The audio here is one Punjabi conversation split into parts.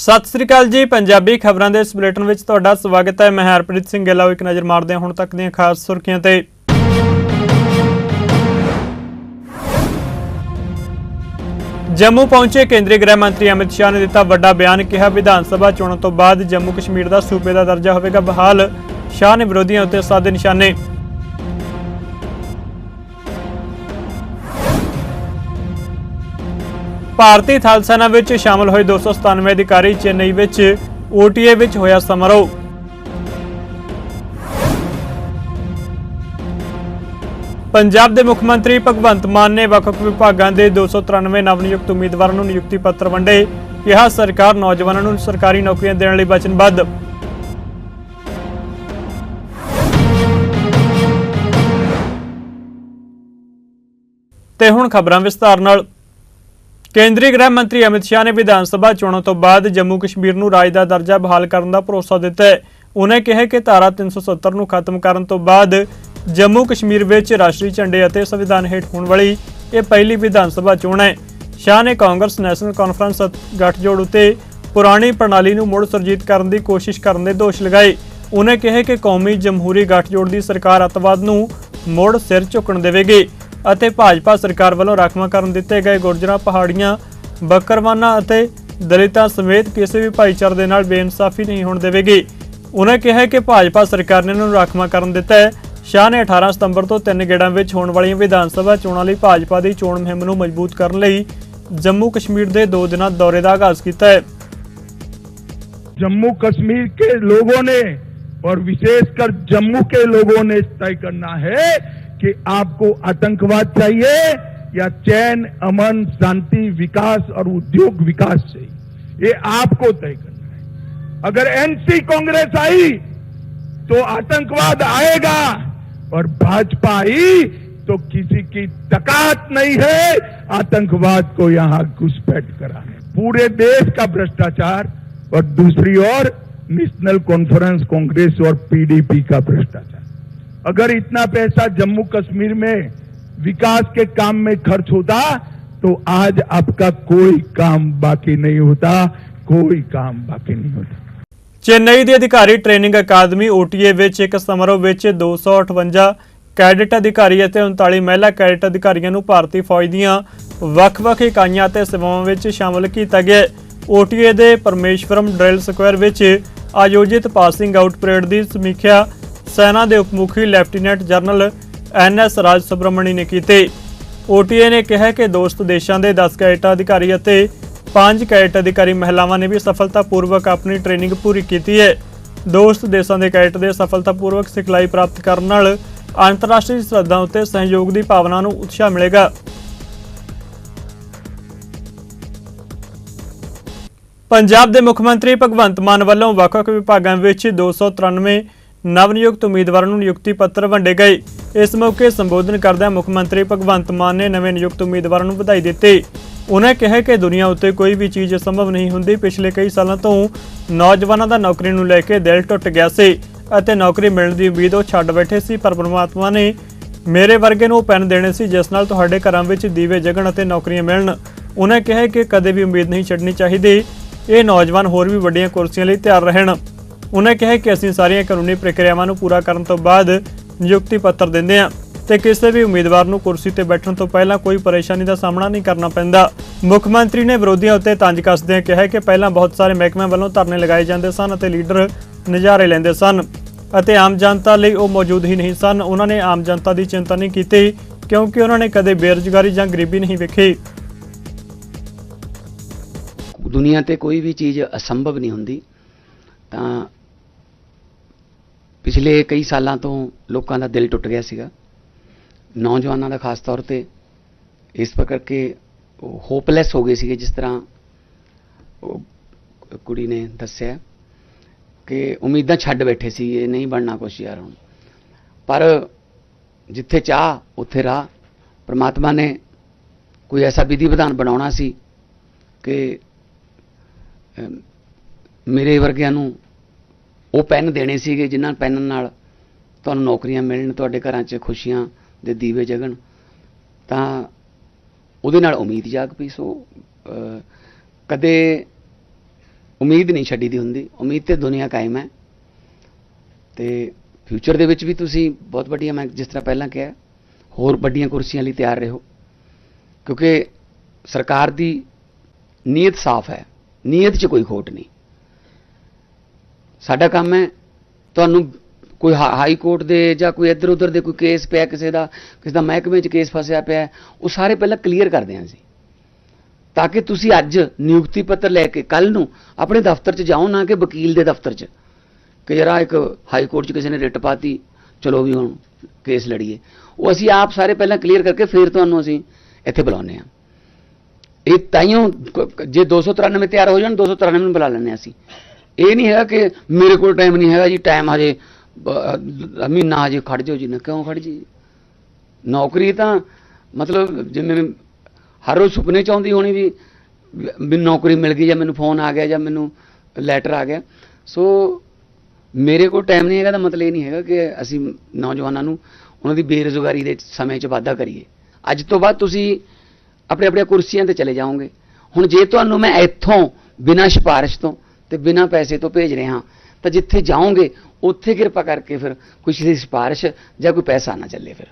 ਸਤਿ ਸ੍ਰੀ ਅਕਾਲ ਜੀ, ਪੰਜਾਬੀ ਖਬਰਾਂ ਦੇ ਇਸ ਬੁਲੇਟਿਨ ਵਿੱਚ ਤੁਹਾਡਾ ਸਵਾਗਤ ਹੈ। ਮੈਂ ਹਰਪ੍ਰੀਤ ਸਿੰਘ ਗਿੱਲ ਇੱਕ ਨਜ਼ਰ ਮਾਰਦੇ ਹਾਂ ਹੁਣ ਤੱਕ ਦੀਆਂ ਖਾਸ ਸੁਰਖੀਆਂ ਤੇ। ਜੰਮੂ ਪਹੁੰਚੇ ਕੇਂਦਰੀ ਗ੍ਰਹਿ ਮੰਤਰੀ ਅਮਿਤ ਸ਼ਾਹ ਨੇ ਦਿੱਤਾ ਵੱਡਾ ਬਿਆਨ, ਕਿਹਾ ਵਿਧਾਨ ਸਭਾ ਚੋਣਾਂ ਤੋਂ ਬਾਅਦ ਜੰਮੂ ਕਸ਼ਮੀਰ ਦਾ ਸੂਬੇ ਦਾ ਦਰਜਾ ਹੋਵੇਗਾ ਬਹਾਲ। ਸ਼ਾਹ ਨੇ ਵਿਰੋਧੀਆਂ ਉੱਤੇ ਸਾਦੇ ਨਿਸ਼ਾਨੇ। ਭਾਰਤੀ ਥਲ ਸੈਨਾ ਵਿੱਚ ਸ਼ਾਮਲ ਹੋਏ 297 ਅਧਿਕਾਰੀ ਚੇਨਈ ਵਿੱਚ OTA ਵਿੱਚ ਹੋਇਆ ਸਮਾਰੋਹ। ਪੰਜਾਬ ਦੇ ਮੁੱਖ ਮੰਤਰੀ ਭਗਵੰਤ ਮਾਨ ਨੇ ਵੱਖ-ਵੱਖ ਵਿਭਾਗਾਂ ਦੇ 293 ਨਵਨਿਯੁਕਤ ਉਮੀਦਵਾਰਾਂ ਨੂੰ ਨਿਯੁਕਤੀ ਪੱਤਰ ਵੰਡੇ। ਕਿਹਾ, ਸਰਕਾਰ ਨੌਜਵਾਨਾਂ ਨੂੰ ਸਰਕਾਰੀ ਨੌਕਰੀਆਂ ਦੇਣ ਲਈ ਵਚਨਬੱਧ। ਤੇ ਹੁਣ ਖਬਰਾਂ ਵਿਸਤਾਰ ਨਾਲ। ਕੇਂਦਰੀ ਗ੍ਰਹਿ ਮੰਤਰੀ ਅਮਿਤ ਸ਼ਾਹ ਨੇ ਵਿਧਾਨ ਸਭਾ ਚੋਣਾਂ ਤੋਂ ਬਾਅਦ ਜੰਮੂ ਕਸ਼ਮੀਰ ਨੂੰ ਰਾਜ ਦਾ ਦਰਜਾ ਬਹਾਲ ਕਰਨ ਦਾ ਭਰੋਸਾ ਦਿੱਤਾ ਹੈ। ਉਹਨੇ ਕਿਹਾ ਕਿ ਧਾਰਾ 370 ਨੂੰ ਖਤਮ ਕਰਨ ਤੋਂ ਬਾਅਦ ਜੰਮੂ ਕਸ਼ਮੀਰ ਵਿੱਚ ਰਾਸ਼ਟਰੀ ਝੰਡੇ ਅਤੇ ਸੰਵਿਧਾਨ ਹੇਠ ਹੋਣ ਵਾਲੀ ਇਹ ਪਹਿਲੀ ਵਿਧਾਨ ਸਭਾ ਚੋਣ ਹੈ। ਸ਼ਾਹ ਨੇ ਕਾਂਗਰਸ ਨੈਸ਼ਨਲ ਕਾਨਫਰੰਸ ਗੱਠਜੋੜ ਉਤੇ ਪੁਰਾਣੀ ਪ੍ਰਣਾਲੀ ਨੂੰ ਮੁੜ ਸੁਰਜੀਤ ਕਰਨ ਦੀ ਕੋਸ਼ਿਸ਼ ਕਰਨ ਦੇ ਦੋਸ਼ ਲਗਾਏ। ਉਹਨੇ ਕਿਹਾ ਕਿ ਕੌਮੀ ਜਮਹੂਰੀ ਗੱਠਜੋੜ ਦੀ ਸਰਕਾਰ ਅੱਤਵਾਦ ਨੂੰ ਮੁੜ ਸਿਰ ਝੁਕਣ ਦੇਵੇਗੀ। ਅਤੇ ਭਾਜਪਾ ਸਰਕਾਰ ਵੱਲੋਂ ਰਾਖਵਾਂਕਰਨ ਦਿੱਤੇ ਗਏ ਗੁਰਜਰਾਂ ਪਹਾੜੀਆਂ ਬੱਕਰਵਾਨਾ ਅਤੇ ਦਲਿਤਾਂ ਸਮੇਤ ਕਿਸੇ ਵੀ ਭਾਈਚਾਰੇ ਦੇ ਨਾਲ ਬੇਇਨਸਾਫੀ ਨਹੀਂ ਹੋਣ ਦੇਵੇਗੀ ਉਹਨਾਂ ਕਿਹਾ ਕਿ ਭਾਜਪਾ ਸਰਕਾਰ ਨੇ ਇਹਨਾਂ ਨੂੰ ਰਾਖਵਾਂਕਰਨ ਦਿੱਤਾ ਹੈ ਸ਼ਾਹ ਨੇ 18 ਸਤੰਬਰ ਤੋਂ ਤਿੰਨ ਗੇੜਾਂ ਵਿੱਚ ਹੋਣ ਵਾਲੀਆਂ ਵਿਧਾਨ ਸਭਾ ਚੋਣਾਂ ਲਈ ਭਾਜਪਾ ਦੀ ਚੋਣ ਮੁਹਿੰਮ ਨੂੰ ਮਜ਼ਬੂਤ ਕਰਨ ਲਈ ਜੰਮੂ ਕਸ਼ਮੀਰ ਦੇ ਦੋ ਦਿਨਾਂ ਦੌਰੇ ਦਾ ਆਗਾਜ਼ ਕੀਤਾ ਹੈ जम्मू कश्मीर के लोगों ने और विशेषकर जम्मू के लोगों ने तय करना है कि आपको आतंकवाद चाहिए या चैन, अमन, शांति, विकास और उद्योग विकास चाहिए? ये आपको तय करना है। अगर एनसी कांग्रेस आई तो आतंकवाद आएगा, और भाजपा आई तो किसी की तकात नहीं है, आतंकवाद को यहाँ घुसपैठ कराने। पूरे देश का भ्रष्टाचार और दूसरी ओर नेशनल कॉन्फ्रेंस, कांग्रेस और पीडीपी का भ्रष्टाचार। अगर इतना पैसा जम्मू कश्मीर में विकास के काम में खर्च होता तो आज आपका कोई काम बाकी नहीं होता कोई काम बाकी नहीं होता ਚੇਨਈ ਦੀ ਅਧਿਕਾਰੀ ਟ੍ਰੇਨਿੰਗ ਅਕਾਦਮੀ OTA ਵਿੱਚ ਇੱਕ ਸਮਾਰੋਹ ਵਿੱਚ 258 ਕੈਡਟ ਅਧਿਕਾਰੀ ਅਤੇ 39 ਮਹਿਲਾ ਕੈਡਟ ਅਧਿਕਾਰੀਆਂ ਨੂੰ ਭਾਰਤੀ ਫੌਜ ਦੀਆਂ ਵੱਖ-ਵੱਖ ਇਕਾਈਆਂ ਅਤੇ ਸੇਵਾਵਾਂ ਵਿੱਚ ਸ਼ਾਮਲ ਕੀਤਾ ਗਿਆ ਹੈ। OTA ਦੇ ਪਰਮੇਸ਼ਵਰਮ ਡਰਿਲ ਸਕੁਅਰ ਵਿੱਚ ਆਯੋਜਿਤ ਪਾਸਿੰਗ ਆਊਟ ਪਰੇਡ ਦੀ ਸਮੀਖਿਆ ਸੈਨਾ ਦੇ ਉਪ ਮੁਖੀ lieutenant general N S Raj Subramani ਨੇ ਕੀਤੀ। OTA ਨੇ ਕਿਹਾ ਕਿ ਦੋਸਤ ਦੇਸ਼ਾਂ ਦੇ 10 ਕੈਡਟ ਅਧਿਕਾਰੀ ਅਤੇ 5 ਕੈਡਟ ਅਧਿਕਾਰੀ ਮਹਿਲਾਵਾਂ ਨੇ ਵੀ ਸਫਲਤਾਪੂਰਵਕ ਆਪਣੀ ਟ੍ਰੇਨਿੰਗ ਪੂਰੀ ਕੀਤੀ ਹੈ। ਦੋਸਤ ਦੇਸ਼ਾਂ ਦੇ ਕੈਡਟ ਦੇ ਸਫਲਤਾਪੂਰਵਕ ਸਿਖਲਾਈ ਪ੍ਰਾਪਤ ਕਰਨ ਨਾਲ ਅੰਤਰਰਾਸ਼ਟਰੀ ਸਰਹੱਦਾਂ ਉੱਤੇ ਸਹਿਯੋਗ ਦੀ ਭਾਵਨਾ ਨੂੰ ਉਤਸ਼ਾਹ ਮਿਲੇਗਾ। ਪੰਜਾਬ ਦੇ ਮੁੱਖ ਮੰਤਰੀ ਭਗਵੰਤ ਮਾਨ ਵੱਲੋਂ ਵੱਖ-ਵੱਖ ਵਿਭਾਗਾਂ ਵਿੱਚ 293 ਨਵਨਿਯੁਕਤ ਉਮੀਦਵਾਰਾਂ ਨੂੰ ਨਿਯੁਕਤੀ ਪੱਤਰ ਵੰਡੇ ਗਏ। ਇਸ ਮੌਕੇ ਸੰਬੋਧਨ ਕਰਦਿਆਂ ਮੁੱਖ ਮੰਤਰੀ ਭਗਵੰਤ ਮਾਨ ਨੇ ਨਵੇਂ ਨਿਯੁਕਤ ਉਮੀਦਵਾਰਾਂ ਨੂੰ ਵਧਾਈ ਦਿੱਤੀ। ਉਹਨਾਂ ਕਿਹਾ ਕਿ ਦੁਨੀਆ ਉੱਤੇ ਕੋਈ ਵੀ ਚੀਜ਼ ਸੰਭਵ ਨਹੀਂ ਹੁੰਦੀ। ਪਿਛਲੇ ਕਈ ਸਾਲਾਂ ਤੋਂ ਨੌਜਵਾਨਾਂ ਦਾ ਨੌਕਰੀ ਨੂੰ ਲੈ ਕੇ ਦਿਲ ਟੁੱਟ ਗਿਆ ਸੀ ਅਤੇ ਨੌਕਰੀ ਮਿਲਣ ਦੀ ਉਮੀਦ ਉਹ ਛੱਡ ਬੈਠੇ ਸੀ, ਪਰ ਪ੍ਰਮਾਤਮਾ ਨੇ ਮੇਰੇ ਵਰਗੇ ਨੂੰ ਉਹ ਪੈਨ ਦੇਣੇ ਸੀ, ਜਿਸ ਨਾਲ ਤੁਹਾਡੇ ਘਰਾਂ ਵਿੱਚ ਦੀਵੇ ਜਗਣ ਅਤੇ ਨੌਕਰੀਆਂ ਮਿਲਣ। ਉਹਨਾਂ ਕਿਹਾ ਕਿ ਕਦੇ ਵੀ ਉਮੀਦ ਨਹੀਂ ਛੱਡਣੀ ਚਾਹੀਦੀ। ਇਹ ਨੌਜਵਾਨ ਹੋਰ ਵੀ ਵੱਡੀਆਂ ਕੁਰਸੀਆਂ ਲਈ ਤਿਆਰ ਰਹਿਣ। ਉਹਨਾਂ ਕਿਹਾ ਕਿ ਅਸੀਂ ਸਾਰੀਆਂ ਕਾਨੂੰਨੀ ਪ੍ਰਕਿਰਿਆਵਾਂ ਨੂੰ ਪੂਰਾ ਕਰਨ ਤੋਂ ਬਾਅਦ ਨਿਯੁਕਤੀ ਪੱਤਰ ਦਿੰਦੇ ਹਾਂ ਤੇ ਕਿਸੇ ਵੀ ਉਮੀਦਵਾਰ ਨੂੰ ਕੁਰਸੀ ਤੇ ਬੈਠਣ ਤੋਂ ਪਹਿਲਾਂ ਕੋਈ ਪਰੇਸ਼ਾਨੀ ਦਾ ਸਾਹਮਣਾ ਨਹੀਂ ਕਰਨਾ ਪੈਂਦਾ। ਮੁੱਖ ਮੰਤਰੀ ਨੇ ਵਿਰੋਧੀਆਂ ਉੱਤੇ ਤੰਜ ਕੱਸਦਿਆਂ ਕਿਹਾ ਕਿ ਪਹਿਲਾਂ ਬਹੁਤ ਸਾਰੇ ਮਹਿਕਮਿਆਂ ਵੱਲੋਂ ਧਰਨੇ ਲਗਾਏ ਜਾਂਦੇ ਸਨ ਅਤੇ ਲੀਡਰ ਨਜ਼ਾਰੇ ਲੈਂਦੇ ਸਨ ਅਤੇ ਆਮ ਜਨਤਾ ਲਈ ਉਹ ਮੌਜੂਦ ਹੀ ਨਹੀਂ ਸਨ। ਉਹਨਾਂ ਨੇ ਆਮ ਜਨਤਾ ਦੀ ਚਿੰਤਾ ਨਹੀਂ ਕੀਤੀ ਕਿਉਂਕਿ ਉਹਨਾਂ ਨੇ ਕਦੇ ਬੇਰੁਜ਼ਗਾਰੀ ਜਾਂ ਗਰੀਬੀ ਨਹੀਂ ਵੇਖੀ। ਦੁਨੀਆ ਤੇ ਕੋਈ ਵੀ ਚੀਜ਼ ਅਸੰਭਵ ਨਹੀਂ ਹੁੰਦੀ ਤਾਂ ਪਿਛਲੇ ਕਈ ਸਾਲਾਂ ਤੋਂ ਲੋਕਾਂ ਦਾ ਦਿਲ ਟੁੱਟ ਗਿਆ ਸੀਗਾ। ਨੌਜਵਾਨਾਂ ਦਾ ਖਾਸ ਤੌਰ ਤੇ ਇਸ ਪ੍ਰਕਾਰ ਕਿ ਹੋਪਲੈਸ ਹੋ ਗਏ ਸੀਗੇ, ਜਿਸ ਤਰ੍ਹਾਂ ਉਹ ਕੁੜੀ ਨੇ ਦੱਸਿਆ ਕਿ ਉਮੀਦਾਂ ਛੱਡ ਬੈਠੇ ਸੀ, ਇਹ ਨਹੀਂ ਬਣਨਾ ਕੁਛ ਯਾਰ ਹੁਣ। ਪਰ ਜਿੱਥੇ ਚਾਹ, ਉੱਥੇ ਰਾਹ। ਪ੍ਰਮਾਤਮਾ ਨੇ ਕੋਈ ਐਸਾ ਵਿਧੀ ਵਿਧਾਨ ਬਣਾਉਣਾ ਸੀ ਕਿ ਮੇਰੇ ਵਰਗਿਆਂ ਨੂੰ ਉਹ ਪੈਨ ਦੇਣੇ ਸੀਗੇ ਜਿਨ੍ਹਾਂ ਪੈਨ ਨਾਲ ਤੁਹਾਨੂੰ ਨੌਕਰੀਆਂ ਮਿਲਣ, ਤੁਹਾਡੇ ਘਰਾਂ 'ਚ ਖੁਸ਼ੀਆਂ ਦੇ ਦੀਵੇ ਜਗਣ। ਤਾਂ ਉਹਦੇ ਨਾਲ ਉਮੀਦ ਜਾਗ ਪਈ। ਸੋ ਕਦੇ ਉਮੀਦ ਨਹੀਂ ਛੱਡੀ ਦੀ ਹੁੰਦੀ। ਉਮੀਦ ਤੇ ਦੁਨੀਆ ਕਾਇਮ ਹੈ। ਤੇ ਫਿਊਚਰ ਦੇ ਵਿੱਚ ਵੀ ਤੁਸੀਂ ਬਹੁਤ ਵੱਡੀਆਂ, ਮੈਂ ਜਿਸ ਤਰ੍ਹਾਂ ਪਹਿਲਾਂ ਕਿਹਾ, ਹੋਰ ਵੱਡੀਆਂ ਕੁਰਸੀਆਂ ਲਈ ਤਿਆਰ ਰਹੋ। ਕਿਉਂਕਿ ਸਰਕਾਰ ਦੀ ਨੀਅਤ ਸਾਫ਼ ਹੈ। ਨੀਅਤ 'ਚ ਕੋਈ ਖੋਟ ਨਹੀਂ। ਸਾਡਾ ਕੰਮ ਹੈ ਤੁਹਾਨੂੰ ਕੋਈ ਹਾ- ਹਾਈ ਕੋਰਟ ਦੇ ਜਾਂ ਕੋਈ ਇੱਧਰ ਉੱਧਰ ਦੇ ਕੋਈ ਕੇਸ ਪਿਆ ਕਿਸੇ ਦਾ ਕਿਸੇ ਦਾ ਮਹਿਕਮੇ 'ਚ ਕੇਸ ਫਸਿਆ ਪਿਆ ਉਹ ਸਾਰੇ ਪਹਿਲਾਂ ਕਲੀਅਰ ਕਰਦੇ ਹਾਂ ਅਸੀਂ। ਤਾਂ ਕਿ ਤੁਸੀਂ ਅੱਜ ਨਿਯੁਕਤੀ ਪੱਤਰ ਲੈ ਕੇ ਕੱਲ ਨੂੰ ਆਪਣੇ ਦਫ਼ਤਰ 'ਚ ਜਾਓ ਨਾ ਕਿ ਵਕੀਲ ਦੇ ਦਫ਼ਤਰ 'ਚ, ਕਿ ਜਰਾ ਇੱਕ ਹਾਈ ਕੋਰਟ 'ਚ ਕਿਸੇ ਨੇ ਰਿਟ ਪਾਤੀ, ਚਲੋ ਵੀ ਹੁਣ ਕੇਸ ਲੜੀਏ। ਉਹ ਅਸੀਂ ਆਪ ਸਾਰੇ ਪਹਿਲਾਂ ਕਲੀਅਰ ਕਰਕੇ ਫਿਰ ਤੁਹਾਨੂੰ ਅਸੀਂ ਇੱਥੇ ਬੁਲਾਉਂਦੇ ਹਾਂ। ਇਹ ਤਾਈਓ ਜੇ 293 ਤਿਆਰ ਹੋ ਜਾਣ 293 ਨੂੰ ਬੁਲਾ ਲੈਂਦੇ ਹਾਂ ਅਸੀਂ। ਇਹ ਨਹੀਂ ਹੈਗਾ ਕਿ ਮੇਰੇ ਕੋਲ ਟਾਈਮ ਨਹੀਂ ਹੈਗਾ ਜੀ ਟਾਈਮ ਹਜੇ ਮਹੀਨਾ ਹਜੇ ਖੜ ਜਾਓ ਜੀ। ਨਾ ਕਿਉਂ ਖੜ ਜੀ ਨੌਕਰੀ ਤਾਂ, ਮਤਲਬ ਜਿਵੇਂ ਹਰ ਰੋਜ਼ ਸੁਪਨੇ ਚ ਆਉਂਦੀ ਹੋਣੀ ਵੀ ਮੈਨੂੰ ਨੌਕਰੀ ਮਿਲ ਗਈ ਜਾਂ ਮੈਨੂੰ ਫੋਨ ਆ ਗਿਆ ਜਾਂ ਮੈਨੂੰ ਲੈਟਰ ਆ ਗਿਆ। ਸੋ ਮੇਰੇ ਕੋਲ ਟਾਈਮ ਨਹੀਂ ਹੈਗਾ ਤਾਂ ਮਤਲਬ ਇਹ ਨਹੀਂ ਹੈਗਾ ਕਿ ਅਸੀਂ ਨੌਜਵਾਨਾਂ ਨੂੰ ਉਹਨਾਂ ਦੀ ਬੇਰੁਜ਼ਗਾਰੀ ਦੇ ਸਮੇਂ 'ਚ ਵਾਧਾ ਕਰੀਏ। ਅੱਜ ਤੋਂ ਬਾਅਦ ਤੁਸੀਂ ਆਪਣੇ ਆਪਣੇ ਕੁਰਸੀਆਂ ਤੇ ਚਲੇ ਜਾਓਗੇ। ਹੁਣ ਜੇ ਤੁਹਾਨੂੰ ਮੈਂ ਇੱਥੋਂ ਬਿਨਾਂ ਸਿਫਾਰਿਸ਼ ਤੋਂ ਤੇ ਬਿਨਾਂ ਪੈਸੇ ਤੋਂ ਭੇਜ ਰਿਹਾ ਤਾਂ ਜਿੱਥੇ ਜਾਓਗੇ, ਉੱਥੇ ਕਿਰਪਾ ਕਰਕੇ ਫਿਰ ਕੁਛ ਦੀ ਸਿਫਾਰਿਸ਼ ਜਾਂ ਕੋਈ ਪੈਸਾ ਨਾ ਚੱਲੇ ਫਿਰ।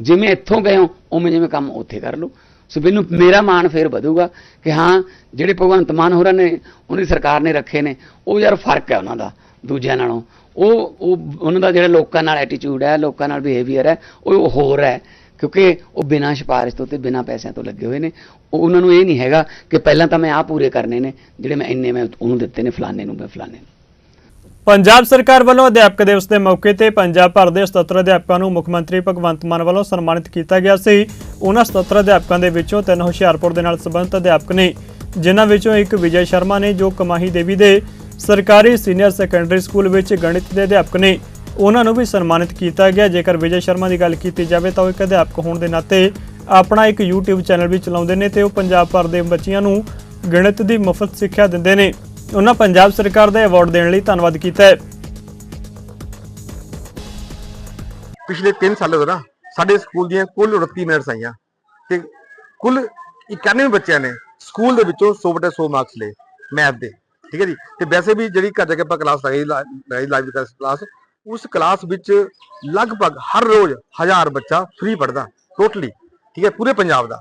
ਜਿਵੇਂ ਇੱਥੋਂ ਗਏ ਹੋ, ਉਵੇਂ ਜਿਵੇਂ ਕੰਮ ਉੱਥੇ ਕਰ ਲਓ। ਸੋ ਮੈਨੂੰ, ਮੇਰਾ ਮਾਣ ਫੇਰ ਵਧੂਗਾ ਕਿ ਹਾਂ, ਜਿਹੜੇ ਭਗਵੰਤ ਮਾਨ ਹੋਰਾਂ ਨੇ, ਉਹਨਾਂ ਦੀ ਸਰਕਾਰ ਨੇ ਰੱਖੇ ਨੇ, ਉਹ ਯਾਰ ਫ਼ਰਕ ਹੈ ਉਹਨਾਂ ਦਾ, ਦੂਜਿਆਂ ਨਾਲੋਂ। ਉਹ ਉਹ, ਉਹਨਾਂ ਦਾ ਜਿਹੜਾ ਲੋਕਾਂ ਨਾਲ ਐਟੀਟਿਊਡ ਹੈ, ਲੋਕਾਂ ਨਾਲ ਬਿਹੇਵੀਅਰ ਹੈ, ਉਹ ਹੋਰ ਹੈ। ਕਿਉਂਕਿ ਉਹ ਬਿਨਾਂ ਸਿਫਾਰਿਸ਼ ਤੋਂ ਤੇ ਬਿਨਾਂ ਪੈਸਿਆਂ ਤੋਂ ਲੱਗੇ ਹੋਏ ਨੇ। ਉਹਨਾਂ ਨੂੰ ਇਹ ਨਹੀਂ ਹੈਗਾ ਕਿ ਪਹਿਲਾਂ ਤਾਂ ਮੈਂ ਆਹ ਪੂਰੇ ਕਰਨੇ ਨੇ, ਜਿਹੜੇ ਮੈਂ ਇੰਨੇ ਮੈਂ ਉਹਨੂੰ ਦਿੱਤੇ ਨੇ, ਫਲਾਣੇ ਨੂੰ ਮੈਂ ਫਲਾਣੇ ਨੂੰ। ਪੰਜਾਬ ਸਰਕਾਰ ਵੱਲੋਂ ਅਧਿਆਪਕ ਦਿਵਸ ਦੇ ਮੌਕੇ ਤੇ ਪੰਜਾਬ ਭਰ ਦੇ 77 ਅਧਿਆਪਕਾਂ ਨੂੰ ਮੁੱਖ ਮੰਤਰੀ ਭਗਵੰਤ ਮਾਨ ਵੱਲੋਂ ਸਨਮਾਨਿਤ ਕੀਤਾ ਗਿਆ ਸੀ। ਉਹਨਾਂ 77 ਅਧਿਆਪਕਾਂ ਦੇ ਵਿੱਚੋਂ ਤਿੰਨ ਹੁਸ਼ਿਆਰਪੁਰ ਦੇ ਨਾਲ ਸੰਬੰਧਿਤ ਅਧਿਆਪਕ ਨੇ, ਜਿਨ੍ਹਾਂ ਵਿੱਚੋਂ ਇੱਕ ਵਿਜੇ ਸ਼ਰਮਾ ਨੇ, ਜੋ ਕਮਾਹੀ ਦੇਵੀ ਦੇ ਸਰਕਾਰੀ ਸੀਨੀਅਰ ਸੈਕੰਡਰੀ ਸਕੂਲ ਵਿੱਚ ਗਣਿਤ ਦੇ ਅਧਿਆਪਕ ਨੇ। ਉਹਨਾਂ ਨੂੰ ਵੀ ਸਨਮਾਨਿਤ ਕੀਤਾ ਗਿਆ। ਜੇਕਰ ਵਿਜੇ ਸ਼ਰਮਾ ਦੀ ਗੱਲ ਕੀਤੀ ਜਾਵੇ ਤਾਂ ਉਹ ਇੱਕ ਅਧਿਆਪਕ ਹੋਣ ਦੇ ਨਾਤੇ ਆਪਣਾ ਇੱਕ YouTube ਚੈਨਲ ਵੀ ਚਲਾਉਂਦੇ ਨੇ ਤੇ ਉਹ ਪੰਜਾਬ ਭਰ ਦੇ ਬੱਚਿਆਂ ਨੂੰ ਗਣਿਤ ਦੀ ਮੁਫਤ ਸਿੱਖਿਆ ਦਿੰਦੇ ਨੇ। ਉਹਨਾਂ ਪੰਜਾਬ ਸਰਕਾਰ ਦਾ ਅਵਾਰਡ ਦੇਣ ਲਈ ਧੰਨਵਾਦ ਕੀਤਾ ਹੈ। ਪਿਛਲੇ 3 ਸਾਲਾਂ ਤੋਂ ਨਾ ਸਾਡੇ ਸਕੂਲ ਦੀਆਂ ਕੁੱਲ 29 ਮਿੰਟਸ ਆਈਆਂ ਤੇ ਕੁੱਲ 91 ਬੱਚਿਆਂ ਨੇ ਸਕੂਲ ਦੇ ਵਿੱਚੋਂ 100 ਬਟੇ 100 ਮਾਰਕਸ ਲਏ ਮੈਥ ਦੇ। ਠੀਕ ਹੈ ਜੀ? ਤੇ ਵੈਸੇ ਵੀ ਜਿਹੜੀ ਘਰ ਜਾ ਕੇ ਆਪਾਂ ਕਲਾਸ ਲਗਾਈ ਲਗਾਈ ਲਾਈਵ ਕਲਾਸ ਉਸ ਕਲਾਸ ਵਿੱਚ ਲਗਭਗ ਹਰ ਰੋਜ਼ ਹਜ਼ਾਰ ਬੱਚਾ ਫ੍ਰੀ ਪੜਦਾ ਟੋਟਲੀ ਠੀਕ ਹੈ, ਪੂਰੇ ਪੰਜਾਬ ਦਾ।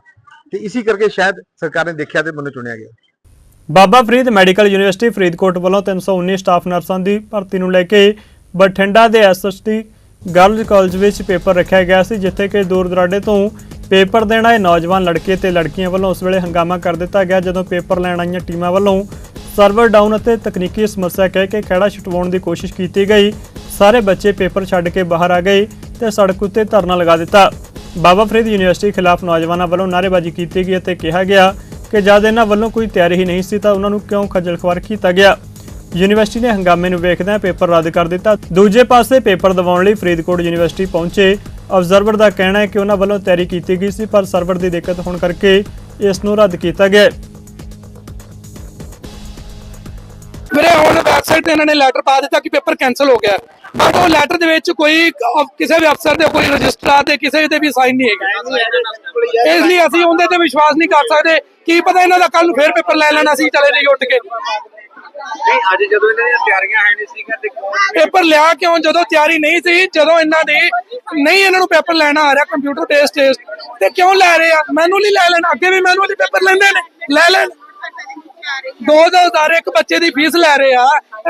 ਤੇ ਇਸੇ ਕਰਕੇ ਸ਼ਾਇਦ ਸਰਕਾਰ ਨੇ ਦੇਖਿਆ ਤੇ ਮੈਨੂੰ ਚੁਣਿਆ ਗਿਆ। ਬਾਬਾ ਫਰੀਦ ਮੈਡੀਕਲ ਯੂਨੀਵਰਸਿਟੀ ਫਰੀਦਕੋਟ ਵੱਲੋਂ 319 ਸਟਾਫ ਨਰਸਾਂ ਦੀ ਭਰਤੀ ਨੂੰ ਲੈ ਕੇ ਬਠਿੰਡਾ ਦੇ ਐਸਐਸਟੀ ਗਰਲਜ਼ ਕਾਲਜ ਵਿੱਚ ਪੇਪਰ ਰੱਖਿਆ ਗਿਆ ਸੀ, ਜਿੱਥੇ ਕਿ ਦੂਰ ਦਰਾਡੇ ਤੋਂ ਪੇਪਰ ਦੇਣ ਆਏ ਨੌਜਵਾਨ ਲੜਕੇ ਤੇ ਲੜਕੀਆਂ ਵੱਲੋਂ ਉਸ ਵੇਲੇ ਹੰਗਾਮਾ ਕਰ ਦਿੱਤਾ ਗਿਆ, ਜਦੋਂ ਪੇਪਰ ਲੈਣ ਆਈਆਂ ਟੀਮਾਂ ਵੱਲੋਂ ਸਰਵਰ ਡਾਊਨ ਅਤੇ ਤਕਨੀਕੀ ਸਮੱਸਿਆ ਕਹਿ ਕੇ ਖਹਿੜਾ ਛੁਟਵਾਉਣ ਦੀ ਕੋਸ਼ਿਸ਼ ਕੀਤੀ ਗਈ। ਸਾਰੇ ਬੱਚੇ ਪੇਪਰ ਛੱਡ ਕੇ ਬਾਹਰ ਆ ਗਏ ਤੇ ਸੜਕ ਉੱਤੇ ਧਰਨਾ ਲਗਾ ਦਿੱਤਾ। ਬਾਬਾ ਫਰੀਦ ਯੂਨੀਵਰਸਿਟੀ ਖਿਲਾਫ ਨੌਜਵਾਨਾਂ ਵੱਲੋਂ ਨਾਅਰੇਬਾਜ਼ੀ ਕੀਤੀ ਗਈ ਅਤੇ ਕਿਹਾ ਗਿਆ ਕਿ ਜਦ ਇਹਨਾਂ ਵੱਲੋਂ ਕੋਈ ਤਿਆਰੀ ਹੀ ਨਹੀਂ ਸੀ ਤਾਂ ਉਹਨਾਂ ਨੂੰ ਕਿਉਂ ਖੱਜਲ ਖੁਆਰ ਕੀਤਾ ਗਿਆ। ਯੂਨੀਵਰਸਿਟੀ ਨੇ ਹੰਗਾਮੇ ਨੂੰ ਵੇਖਦਿਆਂ ਪੇਪਰ ਰੱਦ ਕਰ ਦਿੱਤਾ। ਦੂਜੇ ਪਾਸੇ ਪੇਪਰ ਦਿਵਾਉਣ ਲਈ ਫਰੀਦਕੋਟ ਯੂਨੀਵਰਸਿਟੀ ਪਹੁੰਚੇ। ਅਬਜ਼ਰਵਰ ਦਾ ਕਹਿਣਾ ਹੈ ਕਿ ਉਹਨਾਂ ਵੱਲੋਂ ਤਿਆਰੀ ਕੀਤੀ ਗਈ ਸੀ, ਪਰ ਸਰਵਰ ਦੀ ਦਿੱਕਤ ਹੋਣ ਕਰਕੇ ਇਸ ਨੂੰ ਰੱਦ ਕੀਤਾ ਗਿਆ। ਵੀਰੇ ਵੈਬਸਾਈਟ ਤੇ ਇਹਨਾਂ ਨੇ ਲੈਟਰ ਪਾ ਦਿੱਤਾ ਕਿ ਪੇਪਰ ਕੈਨਸਲ ਹੋ ਗਿਆ। ਬਟ ਉਹ ਲੈਟਰ ਦੇ ਵਿੱਚ ਕੋਈ ਕਿਸੇ ਵੀ ਅਫਸਰ ਦੇ ਕੋਈ ਰਜਿਸਟਰਾਰ ਦੇ ਕਿਸੇ ਦੇ ਵੀ ਸਾਈਨ ਨਹੀਂ ਹੈਗਾ। ਇਸ ਲਈ ਅਸੀਂ ਉਹਦੇ ਤੇ ਵਿਸ਼ਵਾਸ ਨਹੀਂ ਕਰ ਸਕਦੇ। ਕੀ ਪਤਾ ਇਹਨਾਂ ਦਾ ਕੱਲ ਨੂੰ ਫੇਰ ਪੇਪਰ ਲੈ ਲੈਣਾ ਸੀ ਚਲੇ ਨਹੀਂ ਉੱਠ ਕੇ। ਨਹੀਂ ਅੱਜ ਜਦੋਂ ਇਹਨਾਂ ਦੀਆਂ ਤਿਆਰੀਆਂ ਹੈ ਨਹੀਂ ਸੀਗਾ ਤੇ ਕੌਣ ਪੇਪਰ ਲਿਆ ਕਿਉਂ? ਜਦੋਂ ਤਿਆਰੀ ਨਹੀਂ ਸੀ ਜਦੋਂ ਇਹਨਾਂ ਦੀ ਨਹੀਂ ਇਹਨਾਂ ਨੂੰ ਪੇਪਰ ਲੈਣਾ ਆ ਰਿਹਾ ਕੰਪਿਊਟਰ ਬੇਸਡ ਟੈਸਟ ਤੇ ਕਿਉਂ ਲੈ ਰਹੇ ਆ? ਮੈਨੂਅਲੀ ਲੈ ਲੈਣ। ਅੱਗੇ ਵੀ ਮੈਨੂਅਲੀ ਪੇਪਰ ਲੈਂਦੇ ਨੇ। ਲੈ ਲੈਣ। ਦੋ ਦੋ ਹਜ਼ਾਰ ਇੱਕ ਬੱਚੇ ਦੀ ਫੀਸ ਲੈ ਰਹੇ ਆ।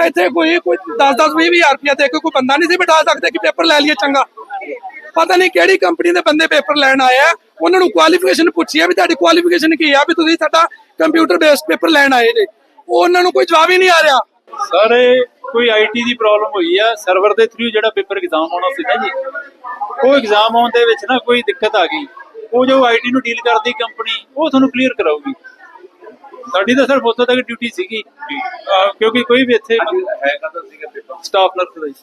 ਇੱਥੇ ਕੋਈ ਕੋਈ 10 10 20 ਹਜ਼ਾਰ ਰੁਪਇਆ ਦੇ ਕੇ ਕੋਈ ਬੰਦਾ ਨਹੀਂ ਸੀ ਬਿਠਾ ਸਕਦੇ ਕਿ ਪੇਪਰ ਲੈ ਲਈਏ ਚੰਗਾ। ਪਤਾ ਨਹੀਂ ਕਿਹੜੀ ਕੰਪਨੀ ਦੇ ਬੰਦੇ ਪੇਪਰ ਲੈਣ ਆਏ ਆ। ਉਹਨਾਂ ਨੂੰ ਕੁਆਲੀਫਿਕੇਸ਼ਨ ਪੁੱਛੀ ਆ ਵੀ ਤੁਹਾਡੀ ਕੁਆਲੀਫਿਕੇਸ਼ਨ ਕੀ ਆ, ਵੀ ਤੁਸੀਂ ਸਾਡਾ ਕੰਪਿਊਟਰ ਬੇਸਡ ਪੇਪਰ ਲੈਣ ਆਏ ਨੇ ਉਹਨਾਂ ਨੂੰ ਕੋਈ ਜਵਾਬ ਹੀ ਨਹੀਂ ਆ ਰਿਹਾ। ਸਰ, ਕੋਈ ਆਈਟੀ ਦੀ ਪ੍ਰੋਬਲਮ ਹੋਈ ਆ। ਸਰਵਰ ਦੇ ਥਰੂ ਜਿਹੜਾ ਪੇਪਰ ਐਗਜ਼ਾਮ ਆਉਣਾ ਸੀ ਨਾ ਜੀ, ਉਹ ਐਗਜ਼ਾਮ ਆਉਣ ਦੇ ਵਿੱਚ ਨਾ ਕੋਈ ਦਿੱਕਤ ਆ ਗਈ। ਉਹ ਜੋ ਆਈਟੀ ਨੂੰ ਡੀਲ ਕਰਦੀ ਕੰਪਨੀ, ਉਹ ਤੁਹਾਨੂੰ ਕਲੀਅਰ ਕਰਾਊਗੀ। ਸਾਡੀ ਤਾਂ ਸਿਰਫ ਉੱਥੇ ਤੱਕ ਡਿਊਟੀ ਸੀਗੀ। ਅਹ ਕਿਉਂਕਿ ਕੋਈ ਵੀ ਇੱਥੇ ਹੈਗਾ ਤਾਂ ਸੀਗਾ ਪੇਪਰ ਸਟਾਫ ਨਰਸ ਦਾ ਜੀ